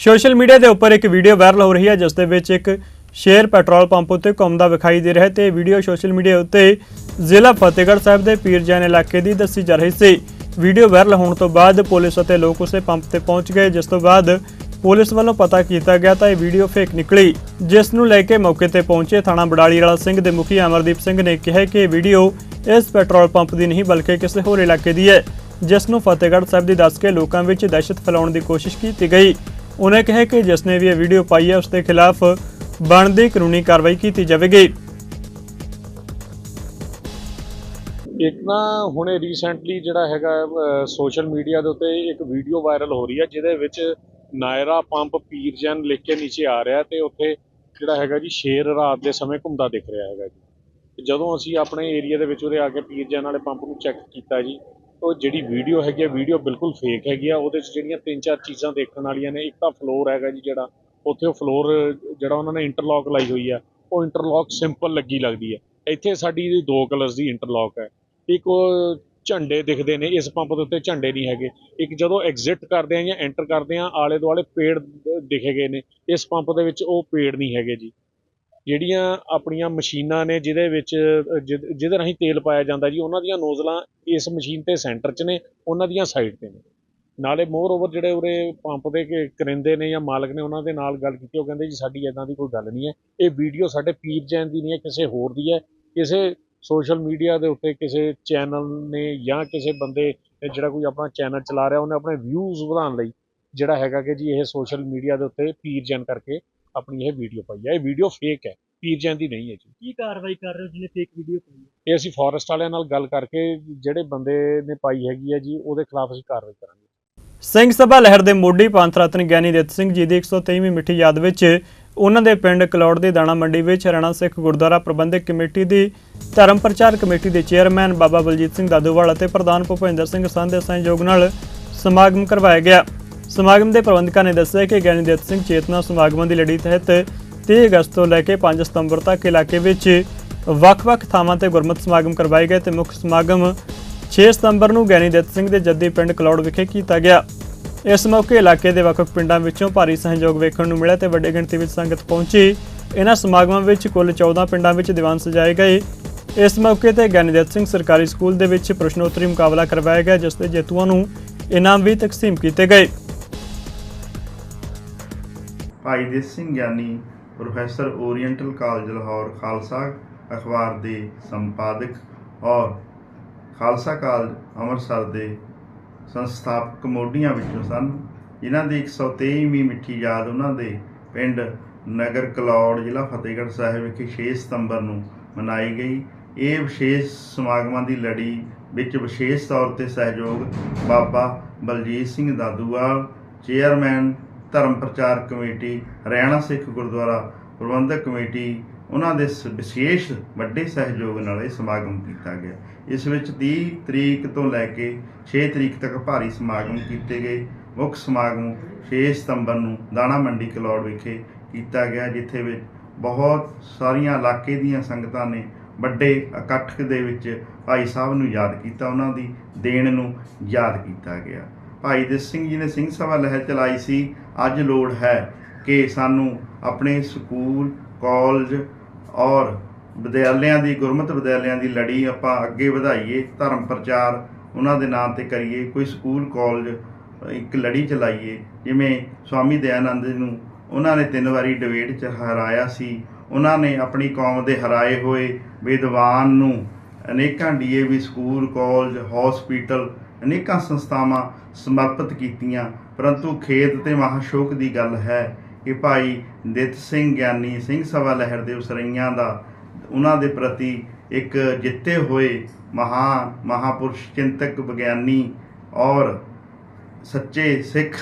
ਸੋਸ਼ਲ ਮੀਡੀਆ ਦੇ ਉੱਪਰ ਇੱਕ ਵੀਡੀਓ ਵਾਇਰਲ ਹੋ ਰਹੀ ਹੈ ਜਿਸ ਦੇ ਵਿੱਚ ਇੱਕ ਸ਼ੇਰ ਪੈਟਰੋਲ ਪੰਪ ਉੱਤੇ ਘੁੰਮਦਾ ਵਿਖਾਈ ਦੇ ਰਿਹਾ ਹੈ ਤੇ ਇਹ ਵੀਡੀਓ ਸੋਸ਼ਲ ਮੀਡੀਆ ਉੱਤੇ ਜ਼ਿਲ੍ਹਾ ਫਤਿਹਗੜ੍ਹ ਸਾਹਿਬ ਦੇ ਪੀਰਜਾਨ ਇਲਾਕੇ ਦੀ ਦੱਸੀ ਜਾ ਰਹੀ ਸੀ। ਵੀਡੀਓ ਵਾਇਰਲ ਹੋਣ ਤੋਂ ਬਾਅਦ ਪੁਲਿਸ ਅਤੇ ਲੋਕ ਉਸੇ ਪੰਪ ਤੇ ਪਹੁੰਚ ਗਏ ਜਿਸ ਤੋਂ ਬਾਅਦ ਪੁਲਿਸ ਵੱਲੋਂ ਪਤਾ ਕੀਤਾ ਗਿਆ ਤਾਂ ਇਹ ਵੀਡੀਓ ਫੇਕ ਨਿਕਲੀ। ਜਿਸ ਨੂੰ ਲੈ ਕੇ ਮੌਕੇ ਤੇ ਪਹੁੰਚੇ ਥਾਣਾ ਬਡਾਲੀ ਵਾਲਾ ਸਿੰਘ ਦੇ ਮੁਖੀ ਅਮਰਦੀਪ ਸਿੰਘ ਨੇ ਕਿਹਾ ਕਿ ਇਹ ਵੀਡੀਓ ਇਸ ਪੈਟਰੋਲ ਪੰਪ ਦੀ ਨਹੀਂ ਬਲਕਿ ਕਿਸੇ ਹੋਰ ਇਲਾਕੇ ਦੀ ਹੈ ਜਿਸ ਨੂੰ ਫਤਿਹਗੜ੍ਹ ਸਾਹਿਬ ਦੀ ਦੱਸ ਕੇ ਲੋਕਾਂ ਵਿੱਚ ਦਹਿਸ਼ਤ ਫੈਲਾਉਣ ਦੀ ਕੋਸ਼ਿਸ਼ ਕੀਤੀ ਗਈ। ਉਹਨੇ ਕਿਹਾ ਕਿ ਜਿਸ ਨੇ ਵੀ ਇਹ ਵੀਡੀਓ ਪਾਈ ਹੈ, ਉਸ ਦੇ ਖਿਲਾਫ ਬਣਦੀ ਕਾਨੂੰਨੀ ਕਾਰਵਾਈ ਕੀਤੀ ਜਾਵੇਗੀ। ਇੱਕ ਨਾ ਹੁਣੇ ਰੀਸੈਂਟਲੀ ਜਿਹੜਾ ਹੈਗਾ ਸੋਸ਼ਲ ਮੀਡੀਆ ਦੇ ਉੱਤੇ ਇੱਕ ਵੀਡੀਓ ਵਾਇਰਲ ਹੋ ਰਹੀ ਹੈ, ਜਿਹਦੇ ਵਿੱਚ ਨਾਇਰਾ ਪੰਪ ਪੀਰਜਨ ਲਿਖ ਕੇ ਨੀਚੇ ਆ ਰਿਹਾ ਤੇ ਉੱਥੇ ਜਿਹੜਾ ਹੈਗਾ ਜੀ, ਸ਼ੇਰ ਰਾਤ ਦੇ ਸਮੇਂ ਘੁੰਮਦਾ ਦਿਖ ਰਿਹਾ ਹੈਗਾ ਜੀ। ਜਦੋਂ ਅਸੀਂ ਆਪਣੇ ਏਰੀਆ ਦੇ ਵਿੱਚ ਉਰੇ ਆ ਕੇ ਪੀਰਜਨ ਵਾਲੇ ਪੰਪ ਨੂੰ ਚੈੱਕ ਕੀਤਾ ਜੀ, ਉਹ ਜਿਹੜੀ ਵੀਡੀਓ ਹੈਗੀ ਆ ਵੀਡੀਓ ਬਿਲਕੁਲ ਫੇਕ ਹੈਗੀ ਆ, ਉਹਦੇ 'ਚ ਜਿਹੜੀਆਂ ਤਿੰਨ ਚਾਰ ਚੀਜ਼ਾਂ ਦੇਖਣ ਵਾਲੀਆਂ ਨੇ, ਇੱਕ ਤਾਂ ਫਲੋਰ ਹੈਗਾ ਜੀ ਜਿਹੜਾ, ਉੱਥੇ ਉਹ ਫਲੋਰ ਜਿਹੜਾ ਉਹਨਾਂ ਨੇ ਇੰਟਰਲੌਕ ਲਾਈ ਹੋਈ ਆ, ਉਹ ਇੰਟਰਲੌਕ ਸਿੰਪਲ ਲੱਗੀ ਲੱਗਦੀ ਹੈ ਇੱਥੇ ਸਾਡੀ ਦੋ ਕਲਰਸ ਦੀ ਇੰਟਰਲੌਕ ਹੈ ਇੱਕ ਉਹ ਝੰਡੇ ਦਿਖਦੇ ਨੇ, ਇਸ ਪੰਪ ਦੇ ਉੱਤੇ ਝੰਡੇ ਨਹੀਂ ਹੈਗੇ। ਇੱਕ ਜਦੋਂ ਐਗਜ਼ਿਟ ਕਰਦੇ ਆ ਜਾਂ ਐਂਟਰ ਕਰਦੇ ਆ ਆਲੇ ਦੁਆਲੇ ਪੇੜ ਦਿਖੇ ਗਏ ਨੇ, ਇਸ ਪੰਪ ਦੇ ਵਿੱਚ ਉਹ ਪੇੜ ਨਹੀਂ ਹੈਗੇ ਜੀ। ਜਿਹੜੀਆਂ ਆਪਣੀਆਂ ਮਸ਼ੀਨਾਂ ਨੇ ਜਿਹਦੇ ਵਿੱਚ ਅ, ਜਿਹਦੇ ਰਾਹੀਂ ਤੇਲ ਪਾਇਆ ਜਾਂਦਾ ਜੀ ਉਹਨਾਂ ਦੀਆਂ ਨੋਜ਼ਲਾਂ ਇਸ ਮਸ਼ੀਨ ਤੇ ਸੈਂਟਰ 'ਚ ਨੇ ਉਹਨਾਂ ਦੀਆਂ ਸਾਈਡ ਤੇ ਨੇ। ਨਾਲੇ ਮੋਰ ਓਵਰ ਜਿਹੜੇ ਉਰੇ ਪੰਪ ਦੇ ਕ- ਕਰਿੰਦੇ ਨੇ ਜਾਂ ਮਾਲਕ ਨੇ ਉਹਨਾਂ ਦੇ ਨਾਲ ਗੱਲ ਕੀਤੀ ਉਹ ਕਹਿੰਦੇ ਜੀ ਸਾਡੀ ਇਦਾਂ ਦੀ ਕੋਈ ਗੱਲ ਨਹੀਂ ਹੈ। ਇਹ ਵੀਡੀਓ ਸਾਡੇ ਪੀਰ ਜੈਨ ਦੀ ਨਹੀਂ ਹੈ ਕਿਸੇ ਹੋਰ ਦੀ ਹੈ। ਕਿਸੇ ਸੋਸ਼ਲ ਮੀਡੀਆ ਦੇ ਉੱਤੇ ਕਿਸੇ ਚੈਨਲ ਨੇ ਜਾਂ ਕਿਸੇ ਬੰਦੇ ਜਿਹੜਾ ਕੋਈ ਆਪਣਾ ਚੈਨਲ ਚਲਾ ਰਿਹਾ ਉਹਨੇ ਆਪਣੇ ਵਿਊਜ਼ ਵਧਾਉਣ ਲਈ ਜਿਹੜਾ ਹੈਗਾ ਕਿ ਜੀ ਇਹ ਸੋਸ਼ਲ ਮੀਡੀਆ ਦੇ ਉੱਤੇ ਪੀਰ ਜੈਨ ਕਰਕੇ ਆਪਣੀ ਇਹ ਵੀਡੀਓ ਪਾਈ ਹੈ ਇਹ ਵੀਡੀਓ ਫੇਕ ਹੈ। ਪੀਰ ਜੈਨ ਦੀ ਨਹੀਂ ਹੈ ਜੀ। ਕੀ ਕਾਰਵਾਈ ਕਰ ਰਹੇ ਹੋ ਜਿਹਨੇ ਫੇਕ ਵੀਡੀਓ ਪਾਈ ਇਹ ਅਸੀਂ ਫੋਰੈਸਟ ਵਾਲਿਆਂ ਨਾਲ ਗੱਲ ਕਰਕੇ ਜਿਹੜੇ ਬੰਦੇ ਨੇ ਪਾਈ ਹੈਗੀ ਹੈ ਜੀ ਉਹਦੇ ਖਿਲਾਫ ਅਸੀਂ ਕਾਰਵਾਈ ਕਰਾਂਗੇ। ਸਿੰਘ ਸਭਾ ਲਹਿਰ ਦੇ ਮੋਢੀ ਪੰਥ ਰਤਨ ਗਿਆਨੀ ਦਿੱਤ ਸਿੰਘ ਜੀ ਦੀ 123ਵੀਂ ਮਿੱਠੀ ਯਾਦ ਵਿੱਚ ਉਹਨਾਂ ਦੇ ਪਿੰਡ ਕਲੌੜ ਦੀ ਦਾਣਾ ਮੰਡੀ ਵਿੱਚ ਹਰਿਆਣਾ ਸਿੱਖ ਗੁਰਦੁਆਰਾ ਪ੍ਰਬੰਧਕ ਕਮੇਟੀ ਦੀ ਧਰਮ ਪ੍ਰਚਾਰ ਕਮੇਟੀ ਦੇ ਚੇਅਰਮੈਨ ਬਾਬਾ ਬਲਜੀਤ ਸਿੰਘ ਦਾਦੂਵਾਲ ਅਤੇ ਪ੍ਰਧਾਨ ਭੁਪਿੰਦਰ ਸਿੰਘ ਸੰਧ ਦੇ ਸਹਿਯੋਗ ਨਾਲ ਸਮਾਗਮ ਕਰਵਾਇਆ ਗਿਆ। ਸਮਾਗਮ ਦੇ ਪ੍ਰਬੰਧਕਾਂ ਨੇ ਦੱਸਿਆ ਕਿ ਗਿਆਨੀ ਦਿੱਤ ਸਿੰਘ ਚੇਤਨਾ ਸਮਾਗਮਾਂ ਦੀ ਲੜੀ ਤਹਿਤ 30 ਅਗਸਤ ਤੋਂ ਲੈ ਕੇ 5 ਸਤੰਬਰ ਤੱਕ ਇਲਾਕੇ ਵਿੱਚ ਵੱਖ-ਵੱਖ ਥਾਵਾਂ ਤੇ ਗੁਰਮਤਿ ਸਮਾਗਮ ਕਰਵਾਏ ਗਏ ਤੇ ਮੁੱਖ ਸਮਾਗਮ 6 ਸਤੰਬਰ ਨੂੰ ਗਿਆਨੀ ਦਿੱਤ ਸਿੰਘ ਦੇ ਜੱਦੀ ਪਿੰਡ ਕਲੌੜ ਵਿਖੇ ਕੀਤਾ ਗਿਆ। ਇਸ ਮੌਕੇ ਇਲਾਕੇ ਦੇ ਵੱਖ-ਵੱਖ ਪਿੰਡਾਂ ਵਿੱਚੋਂ ਭਾਰੀ ਸਹਿਯੋਗ ਵੇਖਣ ਨੂੰ ਮਿਲਿਆ ਤੇ ਵੱਡੀ ਗਿਣਤੀ ਵਿੱਚ ਸੰਗਤ ਪਹੁੰਚੀ। ਇਹਨਾਂ ਸਮਾਗਮਾਂ ਵਿੱਚ ਕੁੱਲ 14 ਪਿੰਡਾਂ ਵਿੱਚ ਦੀਵਾਨ ਸਜਾਏ ਗਏ। ਇਸ ਮੌਕੇ ਤੇ ਗਿਆਨੀ ਦਿੱਤ ਸਿੰਘ ਸਰਕਾਰੀ ਸਕੂਲ ਦੇ ਵਿੱਚ ਪ੍ਰਸ਼ਨੋਤਰੀ ਮੁਕਾਬਲਾ ਕਰਵਾਇਆ ਗਿਆ, ਜਿਸ ਦੇ ਜੇਤੂਆਂ ਨੂੰ ਇਨਾਮ ਵੀ ਤਕਸੀਮ ਕੀਤੇ ਗਏ। Bhai Des Singh Giani professor oriental college Lahore Khalsa Akhbar ਦੇ ਸੰਪਾਦਕ ਔਰ ਖਾਲਸਾ ਕਾਲਜ ਅੰਮ੍ਰਿਤਸਰ ਦੇ ਸੰਸਥਾਪਕ ਮੋਢੀਆਂ ਵਿੱਚੋਂ ਸਨ। ਜਿਨ੍ਹਾਂ ਦੀ 123ਵੀਂ ਮਿੱਠੀ ਯਾਦ ਉਹਨਾਂ ਦੇ ਪਿੰਡ ਨਗਰ ਕਲੌੜ ਜ਼ਿਲ੍ਹਾ ਫਤਿਹਗੜ੍ਹ ਸਾਹਿਬ ਵਿਖੇ 6 ਸਤੰਬਰ ਨੂੰ ਮਨਾਈ ਗਈ। ਇਹ ਵਿਸ਼ੇਸ਼ ਸਮਾਗਮਾਂ ਦੀ ਲੜੀ ਵਿੱਚ ਵਿਸ਼ੇਸ਼ ਤੌਰ ਤੇ ਸਹਿਯੋਗ ਬਾਬਾ ਬਲਜੀਤ ਸਿੰਘ ਦਾਦੂਵਾਲ, ਚੇਅਰਮੈਨ ਧਰਮ ਪ੍ਰਚਾਰ ਕਮੇਟੀ, ਹਰਿਆਣਾ ਸਿੱਖ ਗੁਰਦੁਆਰਾ ਪ੍ਰਬੰਧਕ ਕਮੇਟੀ, ਉਹਨਾਂ ਦੇ ਸ- ਵਿਸ਼ੇਸ਼ ਵੱਡੇ ਸਹਿਯੋਗ ਨਾਲ ਇਹ ਸਮਾਗਮ ਕੀਤਾ ਗਿਆ। ਇਸ ਵਿੱਚ 30 ਤਰੀਕ ਤੋਂ ਲੈ ਕੇ 6 ਤਰੀਕ ਤੱਕ ਭਾਰੀ ਸਮਾਗਮ ਕੀਤੇ ਗਏ। ਮੁੱਖ ਸਮਾਗਮ 6 ਸਤੰਬਰ ਨੂੰ ਦਾਣਾ ਮੰਡੀ ਕਲੌੜ ਵਿਖੇ ਕੀਤਾ ਗਿਆ, ਜਿੱਥੇ ਵਿੱਚ ਬਹੁਤ ਸਾਰੀਆਂ ਇਲਾਕੇ ਦੀਆਂ ਸੰਗਤਾਂ ਨੇ ਵੱਡੇ ਇਕੱਠ ਦੇ ਵਿੱਚ ਭਾਈ ਸਾਹਿਬ ਨੂੰ ਯਾਦ ਕੀਤਾ, ਉਹਨਾਂ ਦੀ ਦੇਣ ਨੂੰ ਯਾਦ ਕੀਤਾ ਗਿਆ। ਭਾਈ ਦੇਸ ਸਿੰਘ ਜੀ ਨੇ ਸਿੰਘ ਸਭਾ ਲਹਿਰ ਚਲਾਈ ਸੀ, ਅੱਜ ਲੋੜ ਹੈ ਕਿ ਸਾਨੂੰ ਆਪਣੇ ਸਕੂਲ, ਕਾਲਜ ਔਰ ਵਿਦਿਆਲਿਆਂ ਦੀ, ਗੁਰਮਤ ਵਿਦਿਆਲਿਆਂ ਦੀ ਲੜੀ ਆਪਾਂ ਅੱਗੇ ਵਧਾਈਏ, ਧਰਮ ਪ੍ਰਚਾਰ ਉਹਨਾਂ ਦੇ ਨਾਂ ਤੇ ਕਰੀਏ, ਕੋਈ ਸਕੂਲ, ਕਾਲਜ ਇੱਕ ਲੜੀ ਚਲਾਈਏ, ਜਿਵੇਂ ਸਵਾਮੀ ਦਇਆਨੰਦ ਜੀ ਨੂੰ ਉਹਨਾਂ ਨੇ ਤਿੰਨ ਵਾਰੀ ਡਿਬੇਟ 'ਚ ਹਰਾਇਆ ਸੀ, ਉਹਨਾਂ ਨੇ ਆਪਣੀ ਕੌਮ ਦੇ ਹਰਾਏ ਹੋਏ ਵਿਦਵਾਨ ਨੂੰ ਅਨੇਕਾਂ ਡੀਏਵੀ ਸਕੂਲ, ਕਾਲਜ ਹਸਪੀਟਲ ਅਨੇਕਾਂ ਸੰਸਥਾਵਾਂ ਸਮਰਪਿਤ ਕੀਤੀਆਂ, ਪਰੰਤੂ ਖੇਤ ਤੇ ਮਹਾਸ਼ੋਕ ਦੀ ਗੱਲ ਹੈ ਕਿ ਭਾਈ ਦਿੱਤ ਸਿੰਘ, ਗਿਆਨੀ ਸਿੰਘ ਸਭਾ ਲਹਿਰ ਦੇ ਉਸਰਈਆਂ ਦਾ, ਉਹਨਾਂ ਦੇ ਪ੍ਰਤੀ ਇੱਕ ਜਿੱਤੇ ਹੋਏ ਮਹਾਨ ਮਹਾਪੁਰਸ਼ ਚਿੰਤਕ ਵਿਗਿਆਨੀ ਔਰ ਸੱਚੇ ਸਿੱਖ,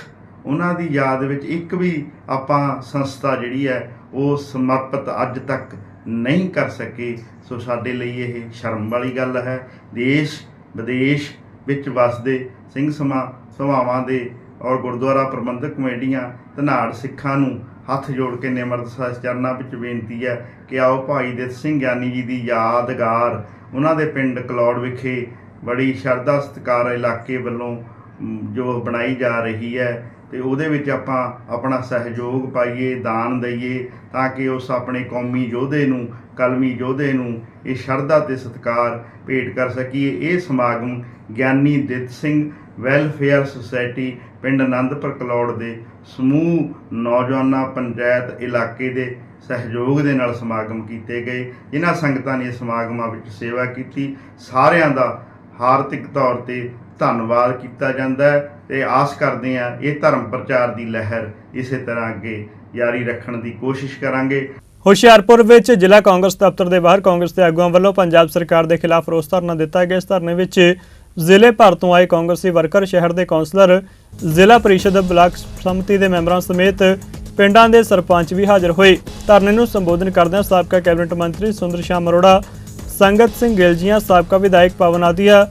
ਉਹਨਾਂ ਦੀ ਯਾਦ ਵਿੱਚ ਇੱਕ ਵੀ ਆਪਾਂ ਸੰਸਥਾ ਜਿਹੜੀ ਹੈ, ਉਹ ਸਮਰਪਿਤ ਅੱਜ ਤੱਕ ਨਹੀਂ ਕਰ ਸਕੇ। ਸੋ ਸਾਡੇ ਲਈ ਇਹ ਸ਼ਰਮ ਵਾਲੀ ਗੱਲ ਹੈ। ਦੇਸ਼, ਵਿਦੇਸ਼ ਵਿੱਚ ਵਸਦੇ ਸਿੰਘ ਸਮਾ ਸਭਾਵਾਂ ਦੇ ਔਰ ਗੁਰਦੁਆਰਾ ਪ੍ਰਬੰਧਕ ਕਮੇਟੀਆਂ ਧਨਾੜ ਸਿੱਖਾਂ ਨੂੰ ਹੱਥ ਜੋੜ ਕੇ ਨਿਮਰਤ ਸਾ ਚਰਨਾਂ ਵਿੱਚ ਬੇਨਤੀ ਹੈ ਕਿ ਆਓ ਭਾਈ ਦਿੱਤ ਸਿੰਘ ਗਿਆਨੀ ਜੀ ਦੀ ਯਾਦਗਾਰ ਉਹਨਾਂ ਦੇ ਪਿੰਡ ਕਲੌੜ ਵਿਖੇ ਬੜੀ ਸ਼ਰਧਾ ਸਤਿਕਾਰ ਇਲਾਕੇ ਵੱਲੋਂ ਜੋ ਬਣਾਈ ਜਾ ਰਹੀ ਹੈ। ਤੇ ਉਹਦੇ ਵਿੱਚ ਆਪਾਂ ਆਪਣਾ ਸਹਿਯੋਗ ਪਾਈਏ, ਦਾਨ ਦਈਏ ਤਾਂ ਕਿ ਉਸ ਆਪਣੇ ਕੌਮੀ ਯੋਧੇ ਨੂੰ, ਕਲਮੀ ਯੋਧੇ ਨੂੰ ਇਹ ਸ਼ਰਧਾ ਤੇ ਸਤਿਕਾਰ ਭੇਟ ਕਰ ਸਕੀਏ। ਇਹ ਸਮਾਗਮ ਗਿਆਨੀ ਦਿੱਤ ਸਿੰਘ ਵੈਲਫੇਅਰ ਸੁਸਾਇਟੀ ਪਿੰਡ ਆਨੰਦਪੁਰ ਕਲੌੜ ਦੇ ਸਮੂਹ ਨੌਜਵਾਨਾਂ ਪੰਚਾਇਤ ਇਲਾਕੇ ਦੇ ਸਹਿਯੋਗ ਦੇ ਨਾਲ ਸਮਾਗਮ ਕੀਤੇ ਗਏ। ਇਹਨਾਂ ਸੰਗਤਾਂ ਨੇ ਸਮਾਗਮਾਂ ਵਿੱਚ ਸੇਵਾ ਕੀਤੀ। ਸਾਰਿਆਂ ਦਾ ਹਾਰਦਿਕ ਤੌਰ ਤੇ ਧੰਨਵਾਦ ਕੀਤਾ ਜਾਂਦਾ ਹੈ। ਤੇ ਆਸ ਕਰਦੇ ਹਾਂ ਇਹ ਧਰਮ ਪ੍ਰਚਾਰ ਦੀ ਲਹਿਰ ਇਸੇ ਤਰ੍ਹਾਂ ਅੱਗੇ ਜਾਰੀ ਰੱਖਣ ਦੀ ਕੋਸ਼ਿਸ਼ ਕਰਾਂਗੇ। ਹੁਸ਼ਿਆਰਪੁਰ ਵਿੱਚ ਜ਼ਿਲ੍ਹਾ ਕਾਂਗਰਸ ਦਫ਼ਤਰ ਦੇ ਬਾਹਰ ਕਾਂਗਰਸ ਦੇ ਆਗੂਆਂ ਵੱਲੋਂ ਪੰਜਾਬ ਸਰਕਾਰ ਦੇ ਖਿਲਾਫ ਰੋਸ ਧਰਨਾ ਦਿੱਤਾ ਗਿਆ। ਇਸ ਧਰਨੇ ਵਿੱਚ ਜ਼ਿਲ੍ਹੇ ਭਰ ਤੋਂ ਆਏ ਕਾਂਗਰਸੀ ਵਰਕਰ, ਸ਼ਹਿਰ ਦੇ ਕੌਂਸਲਰ, ਜ਼ਿਲ੍ਹਾ ਪਰਿਸ਼ਦ ਬਲਾਕ ਸਮਿਤੀ ਦੇ ਮੈਂਬਰਾਂ ਸਮੇਤ ਪਿੰਡਾਂ ਦੇ ਸਰਪੰਚ ਵੀ ਹਾਜ਼ਰ ਹੋਏ। ਧਰਨੇ ਨੂੰ ਸੰਬੋਧਨ ਕਰਦਿਆਂ ਸਾਬਕਾ ਕੈਬਨਿਟ ਮੰਤਰੀ ਸੁੰਦਰ ਸ਼ਾਮ ਅਰੋੜਾ, ਸੰਗਤ ਸਿੰਘ ਗਿਲਜੀਆਂ ਸਾਬਕਾ ਵਿਧਾਇਕ ਪਵਨ ਆਦੀਆ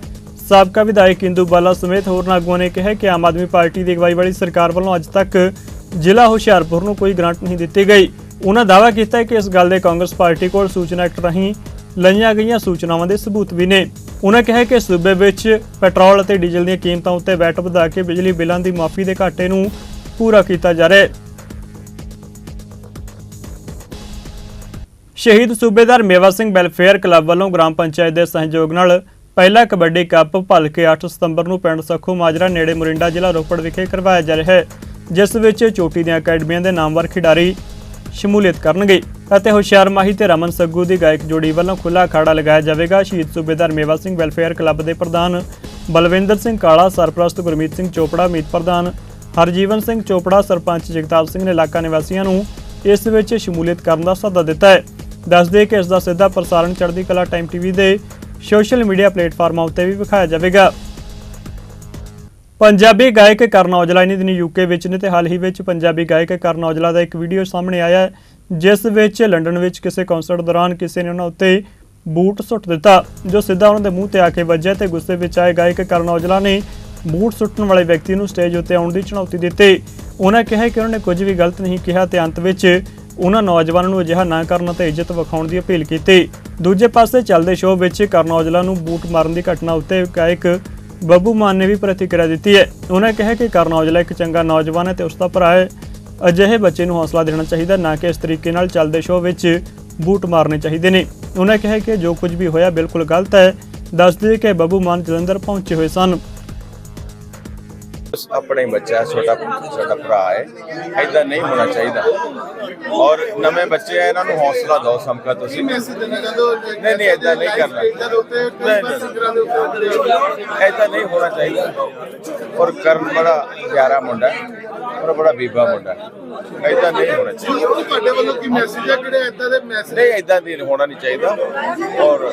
ਸਾਬਕਾ ਵਿਧਾਇਕ ਇੰਦੂ ਬਾਲਾ ਸਮੇਤ ਹੋਰ ਆਗੂਆਂ ਨੇ ਕਿਹਾ ਕਿ ਆਮ ਆਦਮੀ ਪਾਰਟੀ ਦੀ ਅਗਵਾਈ ਵਾਲੀ ਸਰਕਾਰ ਵੱਲੋਂ ਅੱਜ ਤੱਕ ਜ਼ਿਲ੍ਹਾ ਹੁਸ਼ਿਆਰਪੁਰ ਨੂੰ ਕੋਈ ਗ੍ਰਾਂਟ ਨਹੀਂ ਦਿੱਤੀ ਗਈ। ਉਹਨਾਂ ਦਾਅਵਾ ਕੀਤਾ ਹੈ ਕਿ ਇਸ ਗੱਲ ਦੇ ਕਾਂਗਰਸ ਪਾਰਟੀ ਕੋਲ ਸੂਚਨਾ ਐਕਟ ਰਾਹੀਂ ਲਈਆਂ ਗਈਆਂ ਸੂਚਨਾਵਾਂ ਦੇ ਸਬੂਤ ਵੀ ਨੇ। ਉਹਨਾਂ ਕਿਹਾ ਕਿ ਸੂਬੇ ਵਿੱਚ ਪੈਟਰੋਲ ਅਤੇ ਡੀਜ਼ਲ ਦੀਆਂ ਕੀਮਤਾਂ ਉੱਤੇ ਵੈਟ ਵਧਾ ਕੇ ਬਿਜਲੀ ਬਿੱਲਾਂ ਦੀ ਮਾਫੀ ਦੇ ਘਾਟੇ ਨੂੰ ਪੂਰਾ ਕੀਤਾ ਜਾ ਰਿਹਾ ਹੈ। ਸ਼ਹੀਦ ਸੂਬੇਦਾਰ ਮੇਵਾ ਸਿੰਘ ਵੈਲਫੇਅਰ ਕਲੱਬ ਵੱਲੋਂ ਗ੍ਰਾਮ ਪੰਚਾਇਤ ਦੇ ਸਹਿਯੋਗ ਨਾਲ ਪਹਿਲਾ ਕਬੱਡੀ ਕੱਪ ਭਲਕੇ 8 ਸਤੰਬਰ ਨੂੰ ਪਿੰਡ ਸੱਖੂ ਮਾਜਰਾ ਨੇੜੇ ਮੁਰਿੰਡਾ ਜ਼ਿਲ੍ਹਾ ਰੋਪੜ ਵਿਖੇ ਕਰਵਾਇਆ ਜਾ ਰਿਹਾ ਹੈ, ਜਿਸ ਵਿੱਚ ਚੋਟੀ ਦੀਆਂ ਅਕੈਡਮੀਆਂ ਦੇ ਨਾਮਵਰ ਖਿਡਾਰੀ ਸ਼ਮੂਲੀਅਤ ਕਰਨਗੇ ਅਤੇ ਹੁਸ਼ਿਆਰ ਮਾਹੀ ਤੇ ਰਮਨ ਸੱਗੂ ਦੀ ਗਾਇਕ ਜੋੜੀ ਵੱਲੋਂ ਖੁੱਲਾ ਅਖਾੜਾ ਲਗਾਇਆ ਜਾਵੇਗਾ। ਸ਼ਹੀਦ ਸੂਬੇਦਾਰ ਮੇਵਾ ਸਿੰਘ ਵੈਲਫੇਅਰ ਕਲੱਬ ਦੇ ਪ੍ਰਧਾਨ ਬਲਵਿੰਦਰ ਸਿੰਘ ਕਾਲਾ, ਸਰਪ੍ਰਸਤ ਗੁਰਮੀਤ ਸਿੰਘ ਚੋਪੜਾ, ਮੀਤ ਪ੍ਰਧਾਨ ਹਰਜੀਵਨ ਸਿੰਘ ਚੋਪੜਾ, ਸਰਪੰਚ ਜਗਤਾਪ ਸਿੰਘ ਨੇ ਇਲਾਕਾ ਨਿਵਾਸੀਆਂ ਨੂੰ ਇਸ ਵਿੱਚ ਸ਼ਮੂਲੀਅਤ ਕਰਨ ਦਾ ਸੱਦਾ ਦਿੱਤਾ ਹੈ। ਦੱਸਦੇ ਕਿ ਇਸ ਦਾ ਸਿੱਧਾ ਪ੍ਰਸਾਰਣ ਚੜ੍ਹਦੀ ਕਲਾ ਟਾਈਮ ਟੀਵੀ ਦੇ ਸੋਸ਼ਲ ਮੀਡੀਆ ਪਲੇਟਫਾਰਮਾਂ ਉੱਤੇ ਵੀ ਵਿਖਾਇਆ ਜਾਵੇਗਾ। ਪੰਜਾਬੀ ਗਾਇਕ ਕਰਨ ਔਜਲਾ ਇਨੀ ਦਿਨੀ ਯੂਕੇ ਵਿੱਚ ਨੇ ਤੇ ਹਾਲ ਹੀ ਵਿੱਚ ਪੰਜਾਬੀ ਗਾਇਕ ਕਰਨ ਔਜਲਾ ਦਾ ਇੱਕ ਵੀਡੀਓ ਸਾਹਮਣੇ ਆਇਆ ਜਿਸ ਵਿੱਚ ਲੰਡਨ ਵਿੱਚ ਕਿਸੇ ਕਨਸਰਟ ਦੌਰਾਨ ਕਿਸੇ ਨੇ ਉਹਨਾਂ ਉੱਤੇ ਬੂਟ ਸੁੱਟ ਦਿੱਤਾ, ਜੋ ਸਿੱਧਾ ਉਹਨਾਂ ਦੇ ਮੂੰਹ ਤੇ ਆ ਕੇ ਵੱਜਿਆ ਤੇ ਗੁੱਸੇ ਵਿੱਚ ਆਏ ਗਾਇਕ ਕਰਨ ਔਜਲਾ ਨੇ ਬੂਟ ਸੁੱਟਣ ਵਾਲੇ ਵਿਅਕਤੀ ਨੂੰ ਸਟੇਜ ਉੱਤੇ ਆਉਣ ਦੀ ਚੁਣੌਤੀ ਦਿੱਤੀ। ਉਹਨਾਂ ਕਿਹਾ ਕਿ ਉਹਨਾਂ ਨੇ ਕੁਝ ਵੀ ਗਲਤ ਨਹੀਂ ਕਿਹਾ ਤੇ ਅੰਤ ਵਿੱਚ ਉਹਨਾਂ ਨੌਜਵਾਨਾਂ ਨੂੰ ਅਜਿਹਾ ਨਾ ਕਰਨ ਅਤੇ ਇੱਜ਼ਤ ਵਿਖਾਉਣ ਦੀ ਅਪੀਲ ਕੀਤੀ। ਦੂਜੇ ਪਾਸੇ ਚੱਲਦੇ ਸ਼ੋਅ ਵਿੱਚ ਕਰਨ ਔਜਲਾ ਨੂੰ ਬੂਟ ਮਾਰਨ ਦੀ ਘਟਨਾ ਉੱਤੇ ਗਾਇਕ ਬੱਬੂ ਮਾਨ ਨੇ ਵੀ ਪ੍ਰਤੀਕਿਰਿਆ ਦਿੱਤੀ ਹੈ। ਉਹਨਾਂ ਕਿਹਾ ਕਿ ਕਰਨ ਔਜਲਾ ਇੱਕ ਚੰਗਾ ਨੌਜਵਾਨ ਹੈ ਤੇ ਉਸ ਦਾ ਭਰਾ ਹੈ। ਅਜਿਹੇ ਬੱਚੇ ਨੂੰ ਹੌਸਲਾ ਦੇਣਾ ਚਾਹੀਦਾ, ਨਾ ਕਿ ਇਸ ਤਰੀਕੇ ਨਾਲ ਚੱਲਦੇ ਸ਼ੋਅ ਵਿੱਚ ਬੂਟ ਮਾਰਨੇ ਚਾਹੀਦੇ ਨੇ। ਉਹਨਾਂ ਕਿਹਾ ਕਿ ਜੋ ਕੁਝ ਵੀ ਹੋਇਆ ਬਿਲਕੁਲ ਗਲਤ ਹੈ। ਦੱਸਦੇ ਕਿ ਬੱਬੂ ਮਾਨ ਜਲੰਧਰ ਪਹੁੰਚੇ ਹੋਏ ਸਨ। ਆਪਣਾ ਬੱਚਾ ਛੋਟਾ ਛੋਟਾ ਭਰਾ ਹੈ ਐਦਾਂ ਨਹੀਂ ਹੋਣਾ ਚਾਹੀਦਾ। ਔਰ ਨਵੇਂ ਬੱਚੇ ਆ ਇਹਨਾਂ ਨੂੰ ਹੌਸਲਾ ਦਿਓ ਸਮਕਾ ਤੁਸੀਂ। ਨਹੀਂ ਨਹੀਂ ਐਦਾਂ ਨਹੀਂ ਕਰਨਾ। ਐਦਾਂ ਨਹੀਂ ਹੋਣਾ ਚਾਹੀਦਾ। ਔਰ ਕਰਨ ਬੜਾ ਪਿਆਰਾ ਮੁੰਡਾ ਔਰ ਬੜਾ ਬੀਬਾ ਮੁੰਡਾ ਐਦਾਂ ਨਹੀਂ ਹੋਣਾ ਚਾਹੀਦਾ। ਤੁਹਾਡੇ ਵੱਲੋਂ ਕੀ ਮੈਸੇਜ ਹੈ ਕਿਹੜੇ ਇਦਾਂ ਦੇ ਮੈਸੇਜ ਨਹੀਂ ਐਦਾਂ ਦੀ ਹੋਣਾ ਨਹੀਂ ਚਾਹੀਦਾ। ਔਰ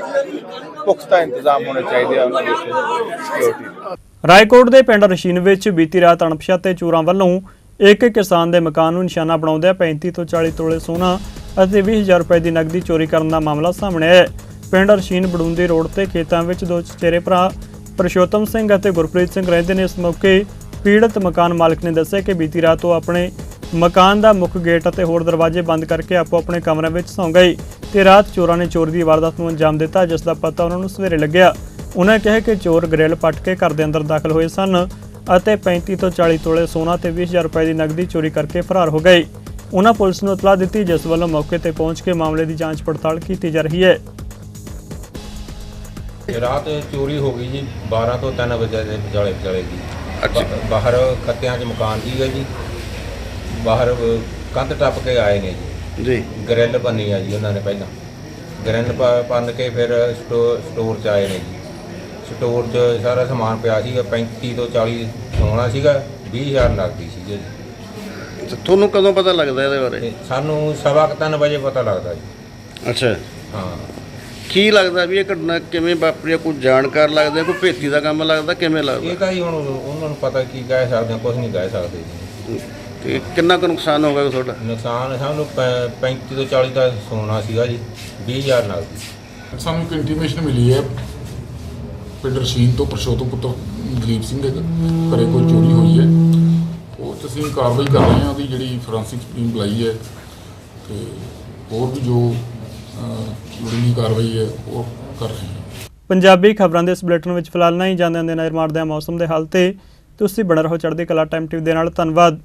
ਪੁਖਤਾ ਇੰਤਜ਼ਾਮ ਹੋਣੇ ਚਾਹੀਦੇ ਆ ਉਹਨਾਂ ਦੇ ਸਿਕਿਉਰਿਟੀ ਰਾਏਕੋਟ ਦੇ ਪਿੰਡ ਰਸ਼ੀਨ ਵਿੱਚ ਬੀਤੀ ਰਾਤ ਅਣਪਛਾਤੇ ਚੋਰਾਂ ਵੱਲੋਂ ਇੱਕ ਕਿਸਾਨ ਦੇ ਮਕਾਨ ਨੂੰ ਨਿਸ਼ਾਨਾ ਬਣਾਉਂਦਿਆਂ 35 ਤੋਂ 40 ਤੋਲੇ ਸੋਨਾ ਅਤੇ 20000 ਰੁਪਏ ਦੀ ਨਕਦੀ ਚੋਰੀ ਕਰਨ ਦਾ ਮਾਮਲਾ ਸਾਹਮਣੇ ਆਇਆ ਪਿੰਡ ਰਸ਼ੀਨ ਬੜੂੰਦੀ ਰੋਡ ਤੇ ਖੇਤਾਂ ਵਿੱਚ ਦੋ ਚਚੇਰੇ ਭਰਾ, ਪ੍ਰਸ਼ੋਤਮ ਸਿੰਘ ਅਤੇ ਗੁਰਪ੍ਰੀਤ ਸਿੰਘ ਰਹਿੰਦੇ ਨੇ। ਇਸ ਮੌਕੇ ਪੀੜਤ ਮਕਾਨ ਮਾਲਕ ਨੇ ਦੱਸਿਆ ਕਿ ਬੀਤੀ ਰਾਤ ਉਹ ਆਪਣੇ ਮਕਾਨ ਦਾ ਮੁੱਖ ਗੇਟ ਅਤੇ ਹੋਰ ਦਰਵਾਜ਼ੇ ਬੰਦ ਕਰਕੇ ਆਪੋ ਆਪਣੇ ਕਮਰਿਆਂ ਵਿੱਚ ਸੌਂ ਗਏ ਤੇ ਰਾਤ ਚੋਰਾਂ ਨੇ ਚੋਰੀ ਦੀ ਵਾਰਦਾਤ ਨੂੰ ਅੰਜਾਮ ਦਿੱਤਾ, ਜਿਸ ਦਾ ਪਤਾ ਉਹਨਾਂ ਨੂੰ ਸਵੇਰੇ ਲੱਗਿਆ। ਉਹਨਾਂ ਕਿਹਾ ਕਿ ਚੋਰ ਗ੍ਰਿਲ ਪੱਟ ਕੇ ਘਰ ਦੇ ਅੰਦਰ ਦਾਖਲ ਹੋਏ ਸਨ ਅਤੇ 35 ਤੋਂ 40 ਤੋਲੇ ਸੋਨਾ ਤੇ 20000 ਰੁਪਏ ਦੀ ਨਕਦੀ ਚੋਰੀ ਕਰਕੇ ਫਰਾਰ ਹੋ ਗਏ। ਉਹਨਾਂ ਪੁਲਿਸ ਨੂੰ ਇਤਲਾਹ ਦਿੱਤੀ ਜਿਸ ਵੱਲੋਂ ਮੌਕੇ ਤੇ ਪਹੁੰਚ ਕੇ ਮਾਮਲੇ ਦੀ ਜਾਂਚ ਪੜਤਾਲ ਕੀਤੀ ਜਾ ਰਹੀ ਹੈ। ਰਾਤ ਚੋਰੀ ਹੋ ਗਈ ਜੀ 12 ਤੋਂ 3 ਵਜੇ ਦੇ ਵਿਚਾਲੇ ਵਿਚਾਲੇ ਜੀ ਬਾ- ਬਾਹਰ ਖੱਤਿਆਂ 'ਚ ਮਕਾਨ ਦੀ ਹੈ ਜੀ। ਬਾਹਰ ਅ, ਕੰਧ ਟੱਪ ਕੇ ਆਏ ਨੇ ਜੀ। ਜੀ। ਗ੍ਰਿਲ ਬੰਨੀ ਆ ਜੀ ਉਹਨਾਂ ਨੇ ਪਹਿਲਾਂ। ਗ੍ਰਿਲ ਪੰਨ ਕੇ ਫਿਰ ਸਟੋ- ਸਟੋਰ 'ਚ ਆਏ ਨੇ ਜੀ। ਸਟੋਰ 'ਚ ਸਾਰਾ ਸਮਾਨ ਪਿਆ ਸੀਗਾ 35 ਤੋਂ 40 ਸੋਨਾ ਸੀਗਾ 20000 ਨਕਦੀ ਸੀ ਜੀ। ਤੁਹਾਨੂੰ ਕਦੋਂ ਪਤਾ ਲੱਗਦਾ ਇਹਦੇ ਬਾਰੇ? ਤੇ ਸਾਨੂੰ ਸਵਾ ਕੁ ਤਿੰਨ ਵਜੇ ਪਤਾ ਲੱਗਦਾ ਜੀ। ਅੱਛਾ। ਹਾਂ। ਕੀ ਲੱਗਦਾ ਵੀ ਇਹ ਘਟਨਾ ਕਿਵੇਂ ਵਾਪਰੀ ਹੈ? ਕੋਈ ਜਾਣਕਾਰ ਲੱਗਦਾ ਕੋਈ ਭੇਤੀ ਦਾ ਕੰਮ ਲੱਗਦਾ ਕਿਵੇਂ ਇਹ ਲੱਗਦਾ ਤਾਂ ਜੀ ਹੁਣ ਉਹਨਾਂ ਨੂੰ ਪਤਾ ਕੀ ਕਹਿ ਸਕਦੇ ਆ ਕੁਝ ਨਹੀਂ ਕਹਿ ਸਕਦੇ ਜੀ। ਤੇ ਕਿੰਨਾ ਕੁ ਨੁਕਸਾਨ ਹੋ ਗਿਆ ਤੁਹਾਡਾ? ਨੁਕਸਾਨ ਸਾਨੂੰ ਪੈ- 35 ਤੋਂ 40 ਦਾ ਸੋਨਾ ਸੀਗਾ ਜੀ 20000 ਨਾਲ ਸਾਨੂੰ ਇੱਕ ਇੰਟੀਮੇਸ਼ਨ ਮਿਲੀ ਹੈ ਪਿੰਡ ਰਸ਼ੀਨ ਤੋਂ ਪ੍ਰਸ਼ੋਤਮ ਪੁੱਤਰ ਦਲੀਪ ਸਿੰਘ ਦੇ ਘਰੇ ਕੋਈ ਚੋਰੀ ਹੋਈ ਹੈ। ਉਹ 'ਚ ਅਸੀਂ ਕਾਰਵਾਈ ਕਰ ਰਹੇ ਹਾਂ ਉਹਦੀ ਜਿਹੜੀ ਫੋਰੈਂਸਿਕ ਟੀਮ ਬੁਲਾਈ ਹੈ ਤੇ ਹੋਰ ਵੀ ਜੋ ਲੋੜੀਂਦੀ ਕਾਰਵਾਈ ਹੈ, ਉਹ ਕਰ ਰਹੇ ਹਾਂ। ਪੰਜਾਬੀ ਖਬਰਾਂ ਦੇ ਇਸ ਬੁਲੇਟਿਨ ਵਿੱਚ ਫਿਲਹਾਲ ਨਹੀਂ ਜਾਂਦੇ ਹੁੰਦੇ ਨਜ਼ਰ ਮਾਰਦੇ ਹਾਂ ਮੌਸਮ ਦੇ ਹਾਲ ਤੇ। ਤੁਸੀਂ ਬਣ ਰਹੋ ਚੜ੍ਹਦੀ ਕਲਾ ਟਾਈਮ ਟੀਵੀ ਦੇ ਨਾਲ। ਧੰਨਵਾਦ।